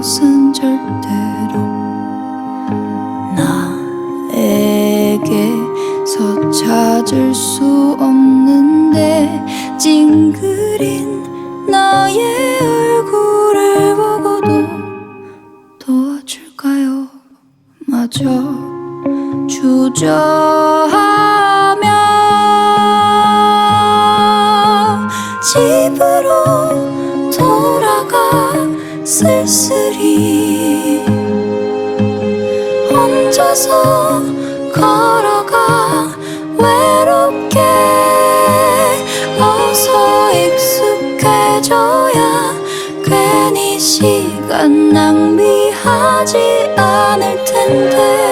것은 절대로 나에게서 찾을 수 없는데 찡그린 나의 얼굴을 보고도 도와줄까요? 마저 주저 걸어가 외롭게 어서 익숙해져야 괜히 시간 낭비하지 않을 텐데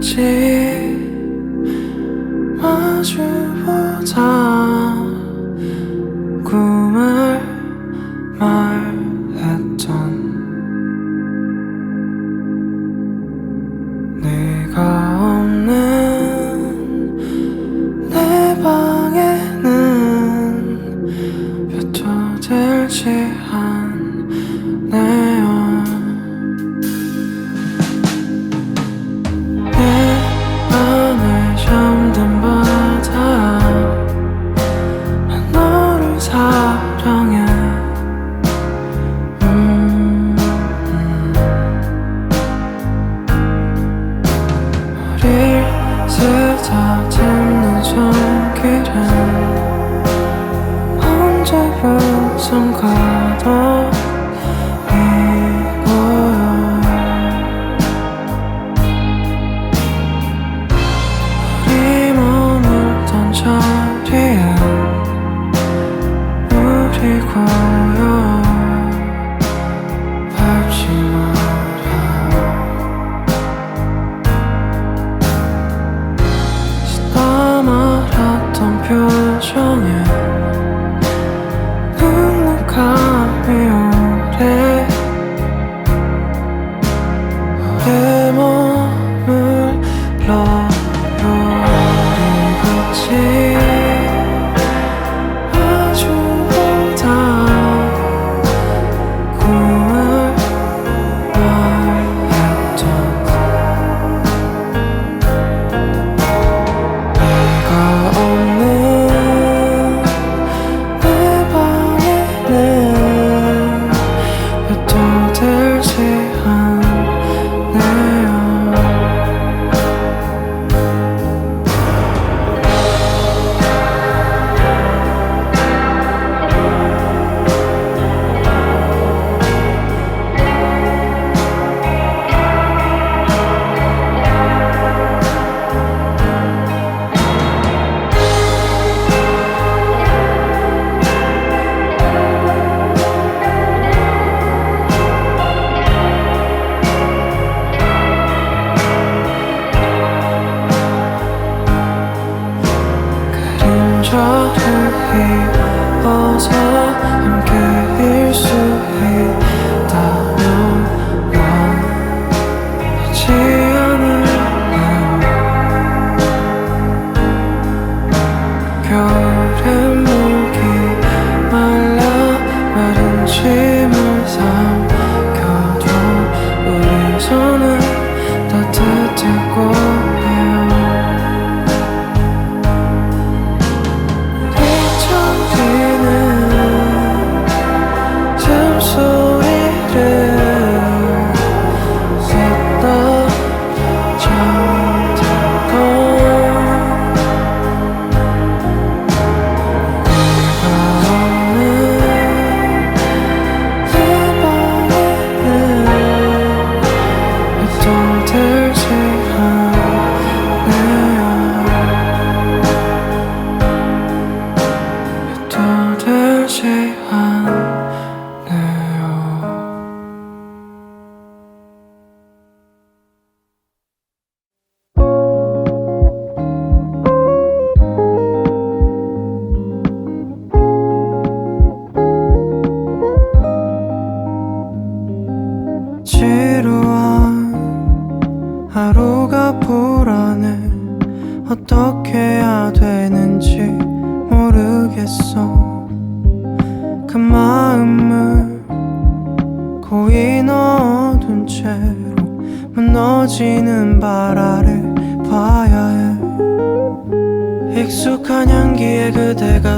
우 그리워서 함께일 수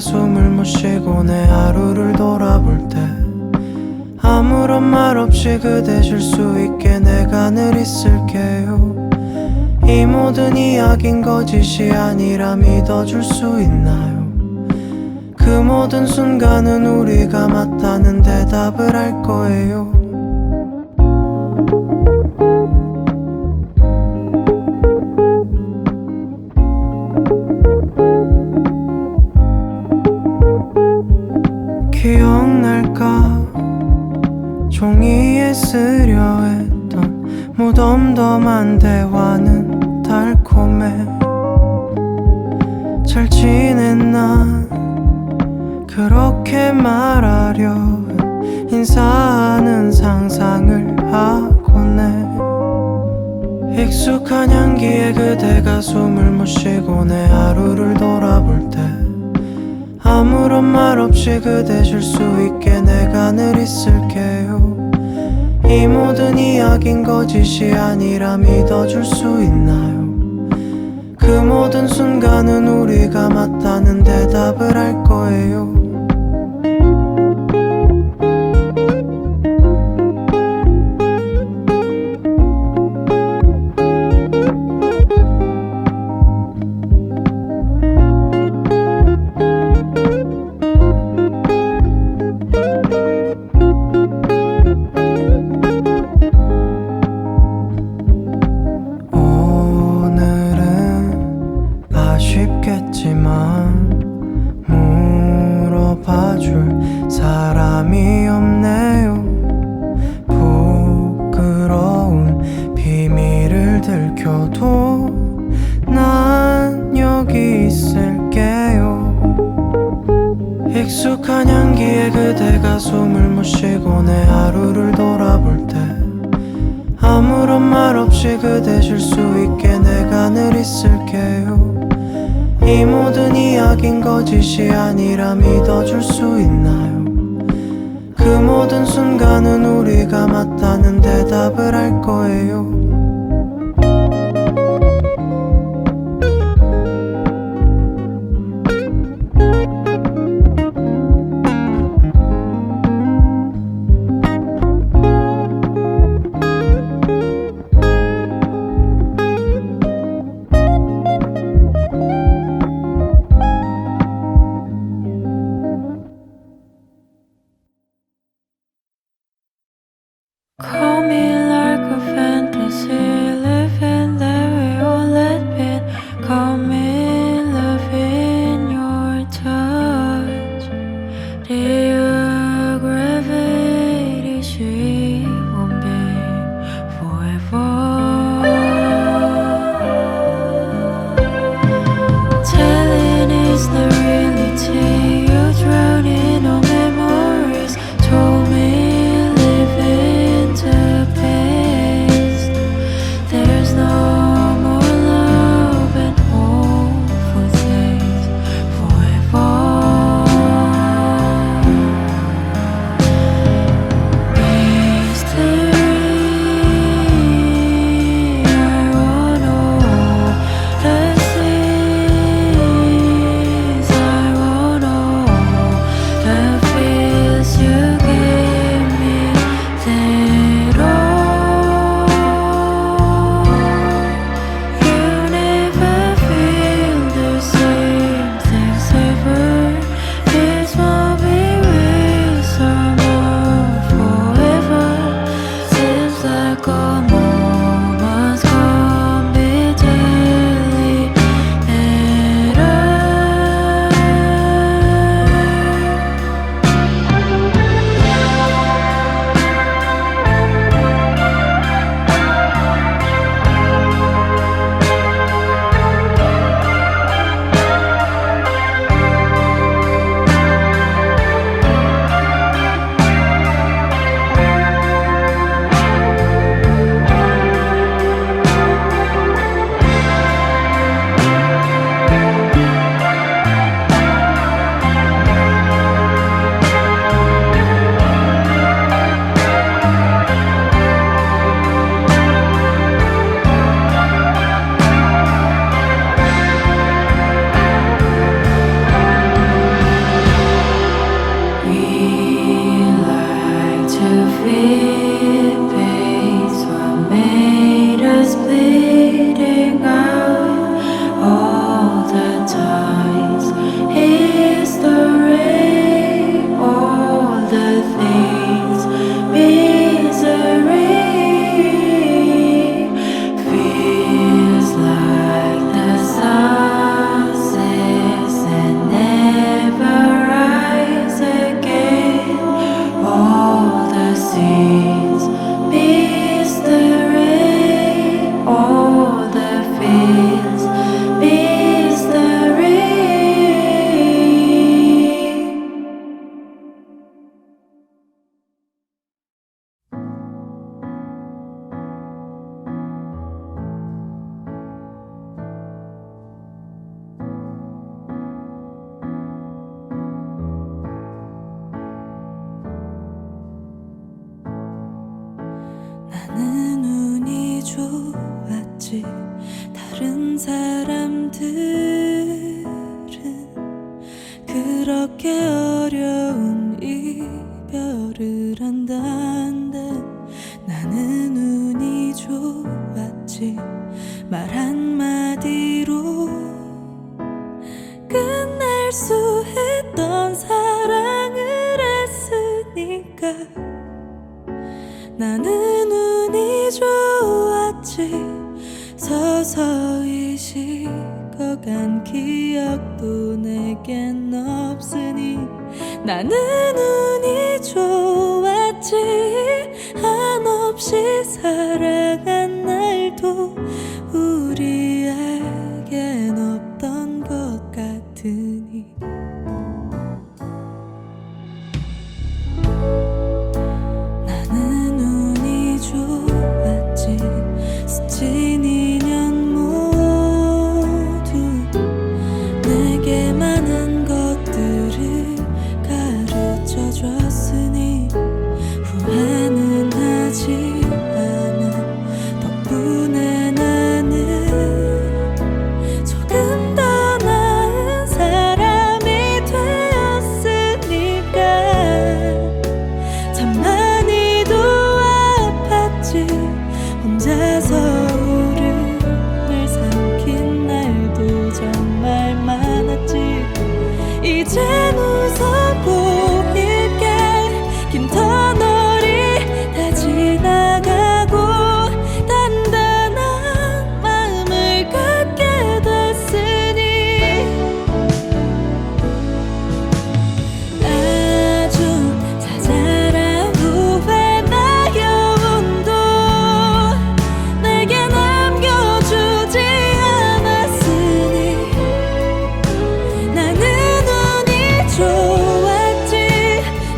숨을 못 쉬고 내 하루를 돌아볼 때 아무런 말 없이 그대 쉴수 있게 내가 늘 있을게요. 이 모든 이야긴 거짓이 아니라 믿어줄 수 있나요? 그 모든 순간은 우리가 맞다는 대답을 할 거예요 향기에 그대가 숨을 못 쉬고 내 하루를 돌아볼 때 아무런 말 없이 그대 쉴 수 있게 내가 늘 있을게요. 이 모든 이야긴 거짓이 아니라 믿어줄 수 있나요? 그 모든 순간은 우리가 맞다는 대답을 할 거예요 숨을 못 쉬고 내 하루를 돌아볼 때 아무런 말 없이 그대 쉴 수 있게 내가 늘 있을게요. 이 모든 이야긴 거짓이 아니라 믿어줄 수 있나요? 그 모든 순간은 우리가 맞다는 대답을 할 거예요 서서히 식어간 기억도 내겐 없으니 나는 운이 좋았지 한없이 사랑한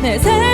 내 생.